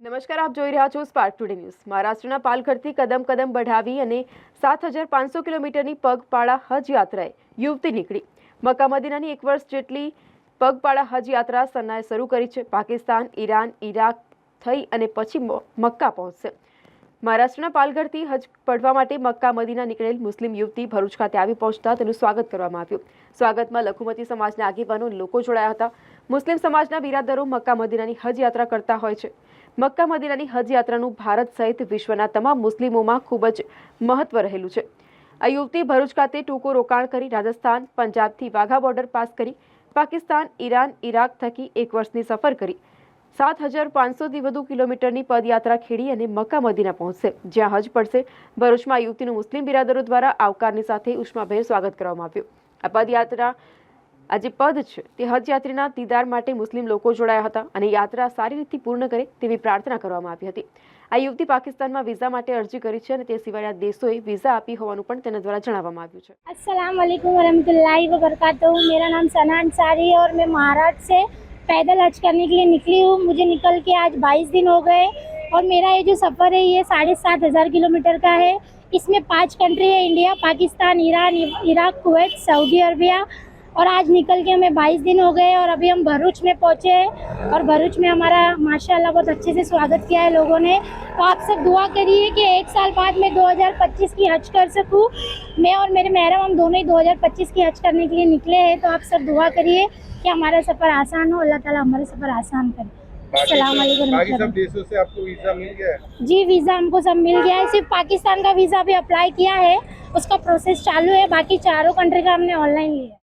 નમસ્કાર, આપ જોઈ રહ્યા છો સ્પાર્ક ટુડે ન્યૂઝ મહારાષ્ટ્રના પાલઘરથી કદમ કદમ બઢાવી અને સાત હજાર પાંચસો કિલોમીટરની પગપાળા હજ યાત્રાએ યુવતી નીકળી. મક્કા મદીનાની એક વર્ષ જેટલી પગપાળા હજ યાત્રા સન્નાએ શરૂ કરી છે. પાકિસ્તાન, ઈરાન, ઈરાક થઈ અને પછી મક્કા પહોંચશે. મહારાષ્ટ્રના પાલઘરથી હજ પઢવા માટે મક્કા મદીના નીકળેલ મુસ્લિમ યુવતી ભરૂચ ખાતે આવી પહોંચતા તેનું સ્વાગત કરવામાં આવ્યું. સ્વાગતમાં લઘુમતી સમાજના આગેવાનો લોકો જોડાયા હતા. મુસ્લિમ સમાજના બિરાદરો મક્કા મદીનાની હજ યાત્રા કરતા હોય છે. મક્કા મદીનાની હજ યાત્રાનું ભારત સહિત વિશ્વના તમામ મુસ્લિમોમાં ખૂબ જ મહત્વ રહેલું છે. આ યુવતી ભરૂચ ખાતે ટૂંકું રોકાણ કરી રાજસ્થાન, પંજાબથી વાઘા બોર્ડર પાસ કરી, પાકિસ્તાન, ઈરાન, ઈરાક થકી એક વર્ષની સફર કરી. સાત હજાર પાંચસોથી વધુ કિલોમીટરની પદયાત્રા ખેડી અને મક્કા મદીના પહોંચશે. જ્યાં હજ પડશે. ભરૂચમાં યુવતીનું મુસ્લિમ બિરાદરો દ્વારા આવકારની સાથે ઉષ્માભેર સ્વાગત કરવામાં આવ્યું. આ પદયાત્રા આ જે પદ છે, તે હજયાત્રીના દીદાર માટે મુસ્લિમ લોકો જોડાયા હતા અને યાત્રા સારી રીતે પૂર્ણ કરે તેવી પ્રાર્થના કરવામાં આવી હતી. આ યુવતી પાકિસ્તાનમાં વિઝા માટે અરજી કરી છે અને તે સિવાય આ દેશોએ વિઝા આપી હોવાનું પણ તેના દ્વારા જણાવવામાં આવ્યું છે. અસલામ વાલેકુમ વરહમતુલ્લાહ વબરકાતુહ. મેરા નામ સનાન સારી ઓર મેં મહારાષ્ટ્ર સે. पैदल हज करने के लिए निकली हूँ। मुझे निकल के आज 22 दिन हो गए और मेरा ये जो सफ़र है, ये साढ़े सात हज़ार किलोमीटर का है। इसमें पाँच कंट्री है, India, Pakistan Iran Iraq, Kuwait, Saudi Arabia और आज निकल के हमें 22 दिन हो गए और अभी हम भरूच में पहुँचे हैं और भरूच में हमारा माशाल्लाह बहुत अच्छे से स्वागत किया है लोगों ने। तो आप सब दुआ करिए कि एक साल बाद मैं 2025 की हज कर सकूँ। मैं और मेरे महरम हम दोनों ही 2025 की हज करने के लिए निकले हैं। तो आप सब दुआ करिए कि हमारा सफ़र आसान हो। अल्लाह ताला हमारा सफ़र आसान करे। देशों से आपको वीज़ा मिल गया है? जी वीज़ा हमको सब मिल गया है। सिर्फ़ पाकिस्तान का वीज़ा भी अप्लाई किया है। उसका प्रोसेस चालू है। बाकी चारों कंट्री का हमने ऑनलाइन लिया है।